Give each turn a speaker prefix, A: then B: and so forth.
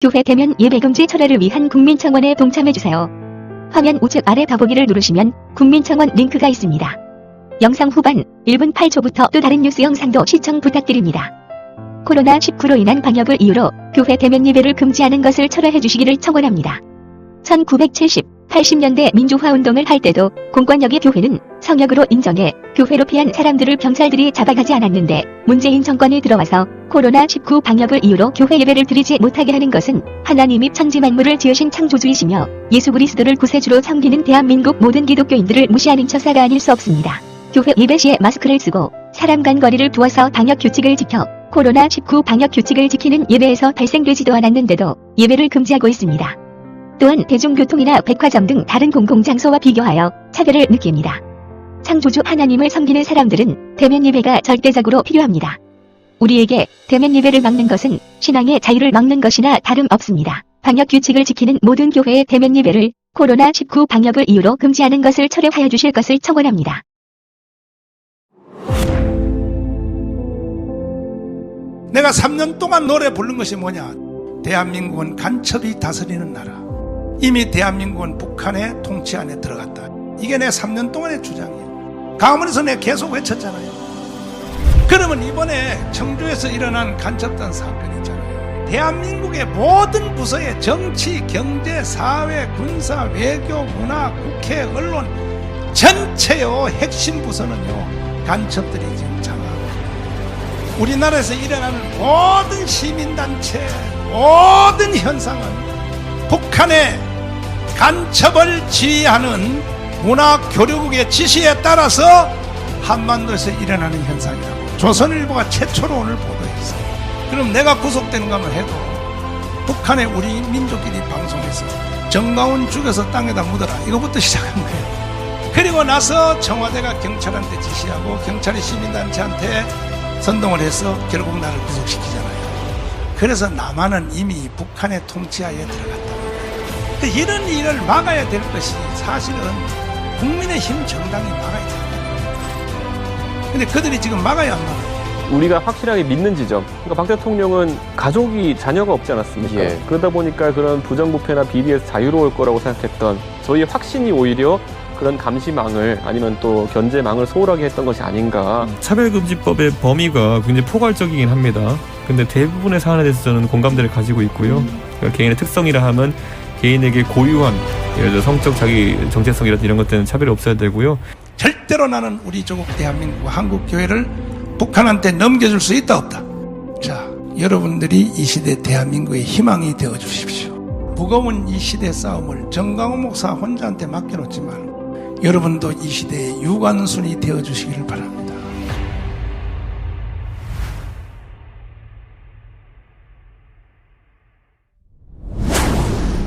A: 교회 대면 예배금지 철회를 위한 국민청원에 동참해주세요. 화면 우측 아래 더보기를 누르시면 국민청원 링크가 있습니다. 영상 후반 1분 8초부터 또 다른 뉴스 영상도 시청 부탁드립니다. 코로나19로 인한 방역을 이유로 교회 대면 예배를 금지하는 것을 철회해 주시기를 청원합니다. 1970, 80년대 민주화 운동을 할 때도 공권력이 교회는 성역으로 인정해 교회로 피한 사람들을 경찰들이 잡아가지 않았는데 문재인 정권이 들어와서 코로나19 방역을 이유로 교회 예배를 드리지 못하게 하는 것은 하나님이 천지 만물을 지으신 창조주이시며 예수 그리스도를 구세주로 섬기는 대한민국 모든 기독교인들을 무시하는 처사가 아닐 수 없습니다. 교회 예배 시에 마스크를 쓰고 사람 간 거리를 두어서 방역 규칙을 지켜 코로나19 방역 규칙을 지키는 예배에서 발생되지도 않았는데도 예배를 금지하고 있습니다. 또한 대중교통이나 백화점 등 다른 공공장소와 비교하여 차별을 느낍니다. 창조주 하나님을 섬기는 사람들은 대면 예배가 절대적으로 필요합니다. 우리에게 대면 예배를 막는 것은 신앙의 자유를 막는 것이나 다름없습니다. 방역 규칙을 지키는 모든 교회의 대면 예배를 코로나19 방역을 이유로 금지하는 것을 철회하여 주실 것을 청원합니다.
B: 내가 3년 동안 노래 부른 것이 뭐냐? 대한민국은 간첩이 다스리는 나라. 이미 대한민국은 북한의 통치 안에 들어갔다. 이게 내 3년 동안의 주장이에요. 강원에서 내가 계속 외쳤잖아요. 그러면 이번에 청주에서 일어난 간첩단 사건 있잖아요. 대한민국의 모든 부서의 정치, 경제, 사회, 군사, 외교, 문화, 국회, 언론 전체요 핵심 부서는요 간첩들이 지금 장악하고 우리나라에서 일어나는 모든 시민단체, 모든 현상은 북한의 간첩을 지휘하는 문화교류국의 지시에 따라서 한반도에서 일어나는 현상이라고 조선일보가 최초로 오늘 보도했어요. 그럼 내가 구속된 것만 해도 북한의 우리 민족끼리 방송에서 정가운 죽여서 땅에다 묻어라 이거부터 시작한 거예요. 그리고 나서 청와대가 경찰한테 지시하고 경찰이 시민단체한테 선동을 해서 결국 나를 구속시키잖아요. 그래서 남한은 이미 북한의 통치하에 들어갔다는 거예요. 근데 이런 일을 막아야 될 것이 사실은 국민의힘 정당이 막아야 거예요. 근데 그들이 지금 막아야 안 막아요.
C: 우리가 확실하게 믿는 지점. 그러니까 박 대통령은 가족이 자녀가 없지 않았습니까?
D: 예.
C: 그러다 보니까 그런 부정부패나 비리에서 자유로울 거라고 생각했던 저희의 확신이 오히려 그런 감시망을 아니면 또 견제망을 소홀하게 했던 것이 아닌가.
E: 차별금지법의 범위가 굉장히 포괄적이긴 합니다. 근데 대부분의 사안에 대해서 저는 공감대를 가지고 있고요. 그러니까 개인의 특성이라 하면 개인에게 고유한 예를 들어 성적 자기 정체성이라든지 이런 것들은 차별이 없어야 되고요.
B: 절대로 나는 우리 조국 대한민국 한국 교회를 북한한테 넘겨줄 수 있다 없다. 자, 여러분들이 이 시대 대한민국의 희망이 되어 주십시오. 무거운 이 시대 싸움을 정강호 목사 혼자한테 맡겨놓지 말고 여러분도 이 시대의 유관순이 되어 주시기를 바랍니다.